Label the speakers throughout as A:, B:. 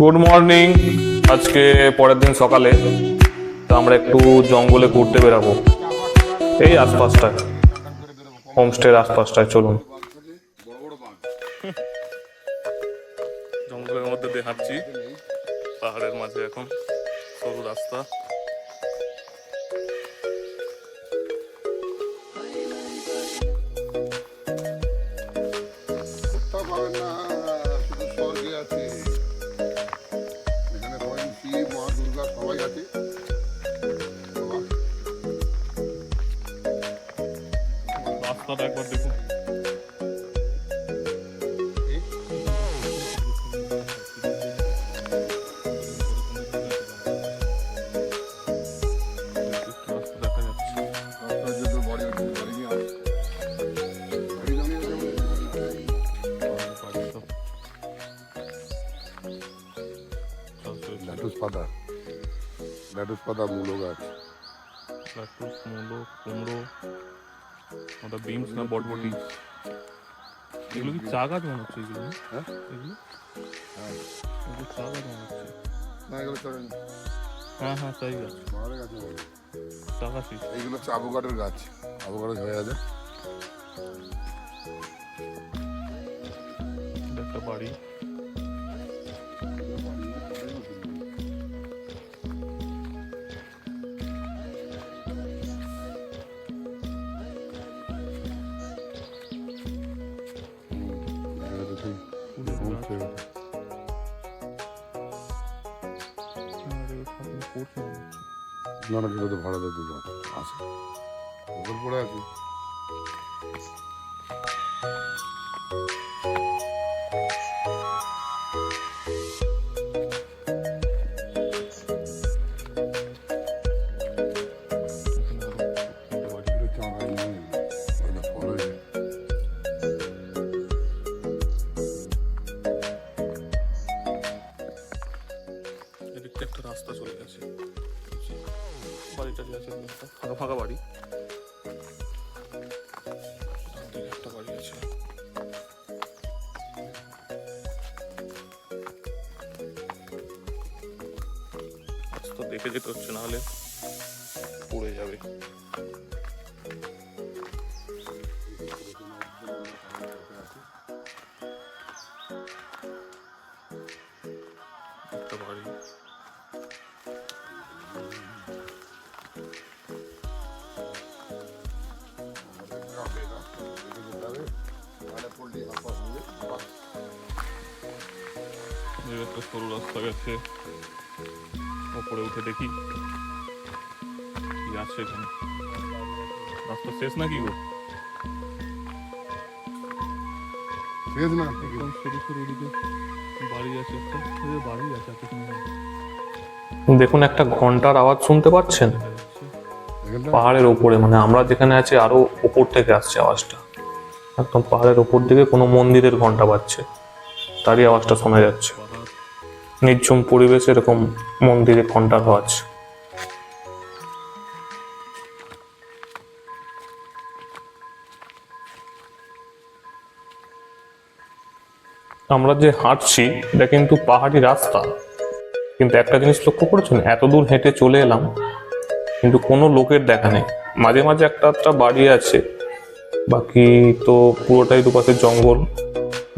A: Good morning আজকে পরের দিন সকালে তো আমরা একটু জঙ্গলে ঘুরতে বেরাবো। এই আশপাশটায়। হোমস্টের আশপাশটায়, চলুন। জঙ্গলের মধ্যে দিয়ে হাঁটছি। পাহাড়ের মাঝে এখন সরু রাস্তা।
B: ল্যাটুস পাতা মূলো গাছ
A: লাট্টুস মূলো কুমড়ো ওটা বিনস না বটবটি? এগুলো কি চা গাছ মনে হচ্ছে এগুলো?
B: হ্যাঁ?
A: এগুলো?
B: হ্যাঁ।
A: এগুলো চা গাছ মনে হচ্ছে।
B: না এগুলো চলে না।
A: হ্যাঁ হ্যাঁ চাই গাছ
B: পাহাড়ে গাছে বলে
A: চা গাছই
B: এইগুলো হচ্ছে আবোকাডোর গাছ। আবোকাডো হয়ে আছে।
A: একটা বাড়ি।
B: না না ভাড়া দিতে আছে ওদের পড়ে আছে।
A: আছে ফাঁকা ফাঁকা বাড়ি। দেখে যেতে হচ্ছে না হলে পড়ে যাবে। একটা বাড়ি। এই একটা সরু রাস্তা গেছে ওপরে উঠে দেখি কি আছে এখানে রাস্তা শেষ নাকি গো
B: শেষ না
A: একদম সরু সরু দিকে বাড়ি আছে একটা বাড়ি আছে দেখুন একটা ঘণ্টার আওয়াজ শুনতে পাচ্ছেন? পাহাড়ের ওপরে মানে আমরা যেখানে আছি আরও ওপর থেকে আসছে আওয়াজটা। একদম পাহাড়ের ওপর দিকে কোনো মন্দিরের ঘণ্টা বাজছে। তারই আওয়াজটা শোনা যাচ্ছে। নির্ঝুম পরিবেশে এরকম মন্দিরে ঘণ্টার আওয়াজ। আমরা যে হাঁটছি, এটা কিন্তু পাহাড়ি রাস্তা। কিন্তু একটা জিনিস লক্ষ্য করেছেন? এত দূর হেঁটে চলে এলাম, কিন্তু কোনো লোকের দেখা নেই। মাঝে মাঝে একটা একটা বাড়ি আছে বাকি তো পুরোটাই দুপাশে জঙ্গল,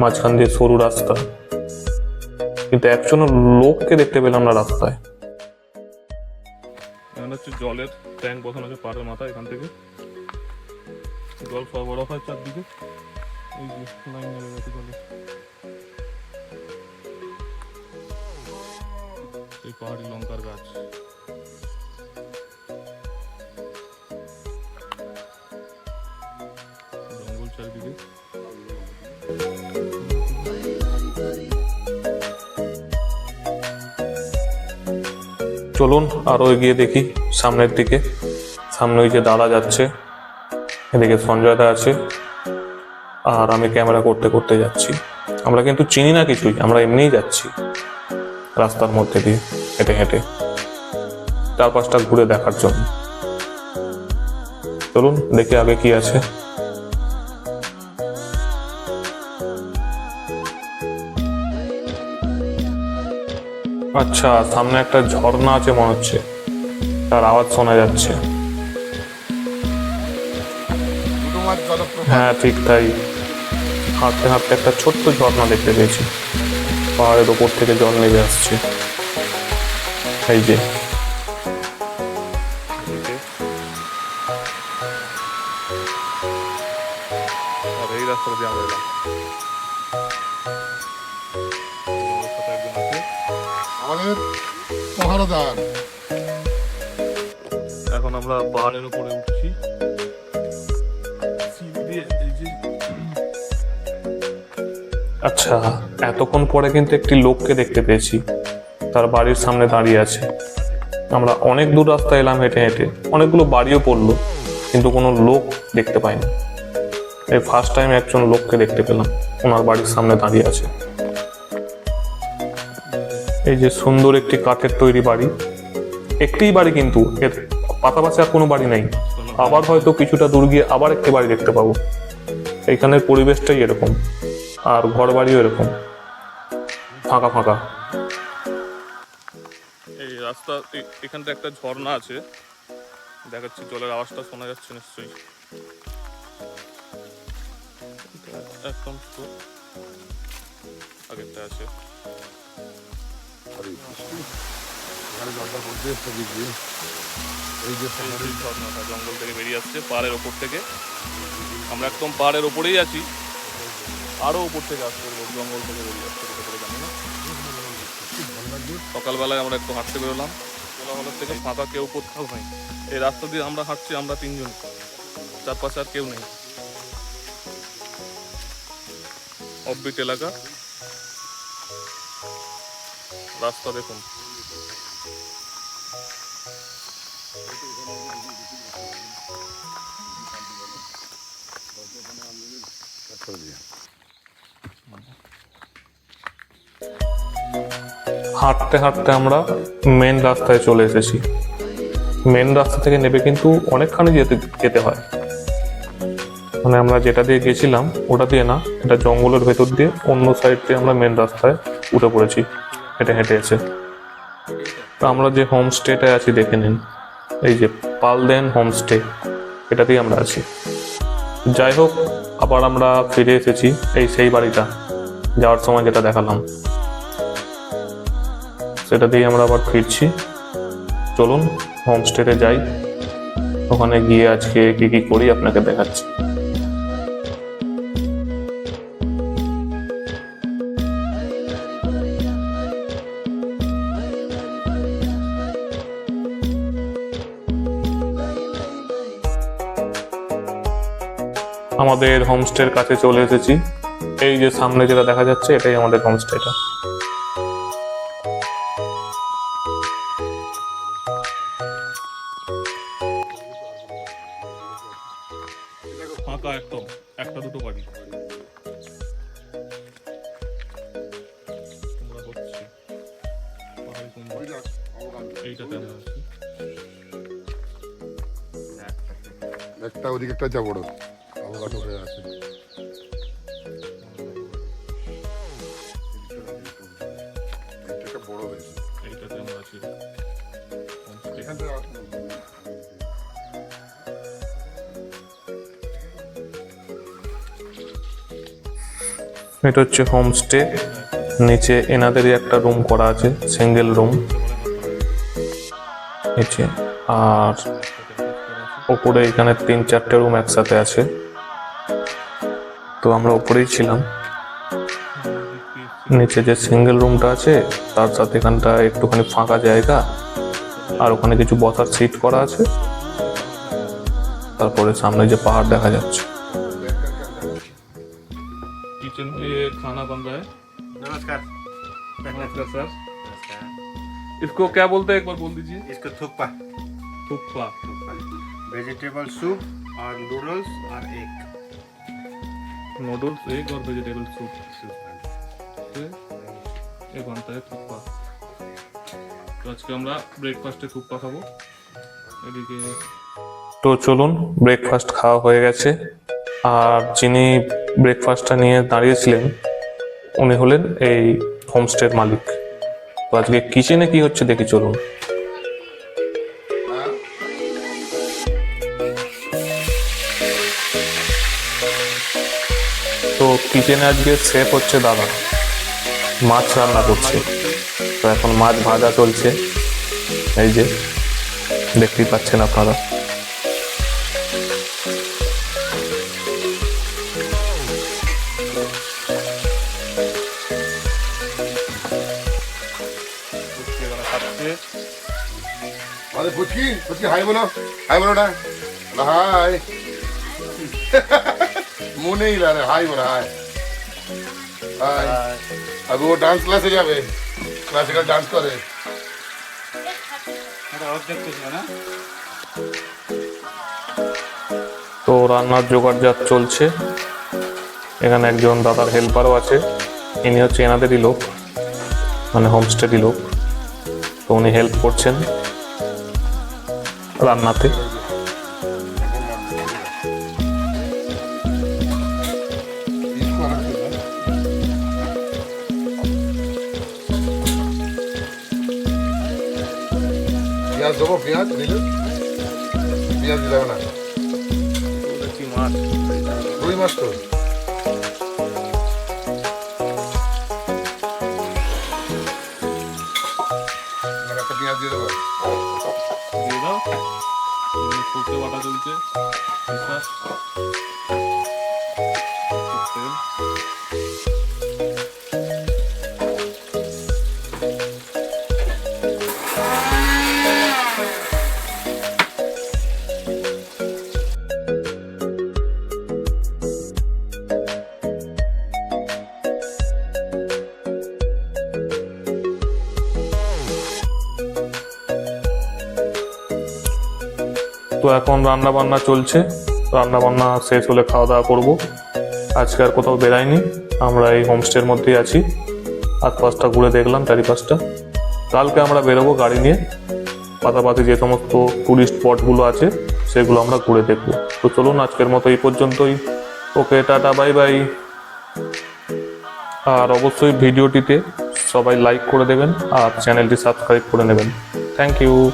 A: মাঝখান দিয়ে সরু রাস্তা। কিন্তু একজনও লোককে দেখতে পেলাম না রাস্তায়। হচ্ছে জলের ট্যাঙ্ক বসানো আছে পাড়ের মাথায়, এখান থেকে। জল সরবরাহ হয় চারদিকে। এই যে লাইন নেমে গেছে জলে। এই পাহাড়ি লঙ্কার গাছ। চারিদিকে চলুন আরও এগিয়ে দেখি, সামনের দিকে। সামনে ওই যে দাদা যাচ্ছে, এদিকে সঞ্জয় দা আছে, আর আমি ক্যামেরা করতে করতে যাচ্ছি। আমরা কিন্তু চিনি না কিছুই, আমরা এমনিই যাচ্ছি রাস্তার মধ্যে দিয়ে, হেঁটে হেঁটে। চারপাশটা ঘুরে দেখার জন্য। চলুন, দেখি আগে কি আছে। আচ্ছা সামনে একটা ঝর্ণা আছে মনে হচ্ছে। তার আওয়াজ শোনা যাচ্ছে। হ্যাঁ ঠিক তাই। হাঁটতে হাঁটতে একটা ছোট্ট ঝর্ণা দেখতে পেয়েছি। পাহাড়ের ওপর থেকে জল নেমে আসছে। এই যে এখন আমরা পাহাড়ের উপরে উঠছি। আচ্ছা এতক্ষণ পরে কিন্তু একটি লোককে দেখতে পেয়েছি। তার বাড়ির সামনে দাঁড়িয়ে আছে। আমরা অনেক দূর রাস্তা এলাম হেঁটে হেঁটে। অনেকগুলো বাড়িও পড়ল, কিন্তু কোনো লোক দেখতে পাইনি। এই ফার্স্ট টাইম একজন লোককে দেখতে পেলাম। ওনার বাড়ির সামনে দাঁড়িয়ে আছে। এই যে সুন্দর একটি কাঠের তৈরি বাড়ি। একটিই বাড়ি কিন্তু এর পাশাপাশি আর কোনো বাড়ি নেই। আবার হয়তো কিছুটা দূর গিয়ে আবার একটি বাড়ি দেখতে পাবো। এইখানের পরিবেশটাই এরকম। আর ঘর বাড়িও এরকম। ফাঁকা ফাঁকা। এই রাস্তা এখানটা একটা ঝর্ণা আছে। দেখাচ্ছি, জলের আওয়াজটা শোনা যাচ্ছে নিশ্চয়ই। একদম আগেরটা আছে।
B: এখানে জলটা পড়ছে সেদিক দিয়ে। এই যে
A: এই ঝর্ণাটা জঙ্গল থেকে বেরিয়ে আসছে পাহাড়ের ওপর থেকে। আমরা একদম পাহাড়ের ওপরেই আছি। আরও উপর থেকে আসছে জঙ্গল থেকে বেরিয়ে আসছে কোথা থেকে জানি না। সকালবেলায় আমরা একটু হাঁটতে বেরোলাম। কোলাহলের থেকে ফাঁকা কেউ কোথাও নেই এই রাস্তা দিয়ে আমরা হাঁটছি আমরা তিনজন। চারপাশে আর কেউ নেই। অফবিট এলাকা। রাস্তা দেখুন। হাঁটতে হাঁটতে আমরা মেন রাস্তায় চলে এসেছি। মেন রাস্তা থেকে নেবে কিন্তু অনেকখানি যেতে যেতে হয়। মানে আমরা যেটা দিয়ে গেছিলাম, ওটা দিয়ে না, এটা জঙ্গলের ভেতর দিয়ে অন্য সাইড দিয়ে আমরা মেন রাস্তায় উঠে পড়েছি। হেঁটে হেঁটে এসে। তো আমরা যে হোমস্টেটায় আছি, দেখে নিন। এই যে পালদেন হোমস্টে এটা দিয়ে আমরা আছি। যাই হোক আবার আমরা ফিরে এসেছি এই সেই বাড়িটা, যাওয়ার সময় যেটা দেখালাম। সেটা দিয়ে আমরা আবার ফিরছি। চলুন হোমস্টেতে যাই। ওখানে গিয়ে আজকে কি কি করি আপনাকে দেখাচ্ছি। আমাদের হোমস্টের কাছে চলে এসেছি। এই যে সামনে যেটা দেখা যাচ্ছে এটাই আমাদের হোমস্টেটা ফাঁকা একদম একটা দুটো বাড়ি।
B: একটা ওদিকে একটা যা হয়ে আছে
A: এটা হচ্ছে হোমস্টে নিচে এনাদেরই একটা রুম করা আছে সিঙ্গেল রুম নিচে। আর ওপরে এখানে তিন চারটে রুম একসাথে আছে। তো আমরা ওপরেই ছিলাম নিচে যে সিঙ্গেল রুমটা আছে তার সাথে এখানটা একটুখানি ফাঁকা জায়গা আর ওখানে কিছু বসার সিট করা আছে তারপরে সামনে যে পাহাড় দেখা যাচ্ছে किचन में ये खाना बन रहा है
C: नमस्कार
A: नमस्कार सर इसको क्या बोलते हैं एक बार बोल दीजिए
C: इसको थुक्पा
A: थुप्पा
C: वेजिटेबल सूप और नूडल्स और एग
A: নুডলস এই or ভেজিটেবল স্যুপ এই বান্তায় থুপ্পা। তো আজকে আমরা ব্রেকফাস্টে থুপ্পা খাব। এদিকে তো চলুন ব্রেকফাস্ট খাওয়া হয়ে গেছে। আর যিনি ব্রেকফাস্টটা নিয়ে দাঁড়িয়েছিলেন, উনি হলেন এই হোমস্টের মালিক। তো আজকে কিচেনে কি হচ্ছে দেখি চলুন। কিচেনে আজকে শেফ হচ্ছে দাদা। মাছ রান্না করছে। তো এখন মাছ ভাজা চলছে। এই যে, দেখতেই পাচ্ছেন আপনারা।
B: আরে পুচকি পুচকি হাই বলো হাই বলো না হাই। মনেই না রে হাই বলে হাই। হাই। আর ও ডান্স ক্লাসে যাবে? ক্লাসিক্যাল ডান্স করে।
A: তো রান্নার জোগাড় যা চলছে এখানে একজন দাদার হেল্পারও আছে। ইনি হচ্ছে এনাদেরই লোক মানে হোমস্টেরই লোক। তো উনি হেল্প করছেন রান্নাতে।
B: দেবো পেঁয়াজ দিলে পেঁয়াজ দিতে হবে না। রুই মাছ তো। পেঁয়াজ দিয়ে দেবো।
D: দিয়ে দাও। সর্ষে বাটা
A: তো এখন রান্না বান্না চলছে। রান্না বান্না শেষ হলে খাওয়া দাওয়া করব। আজকে আর কোথাও বেরাইনি আমরা এই হোমস্টের মধ্যেই আছি। আশপাশটা ঘুরে দেখলাম চারিপাশটা। কালকে আমরা বেরোবো গাড়ি নিয়ে। পাতাপাতি যে সমস্ত টুরিস্ট স্পটগুলো আছে, সেগুলো আমরা ঘুরে দেখব। তো চলুন আজকের মতো এই পর্যন্তই। Okay, tata, bye bye. আর অবশ্যই ভিডিওটিতে সবাই লাইক করে দেবেন আর চ্যানেলটি সাবস্ক্রাইব করে নেবেন। Thank you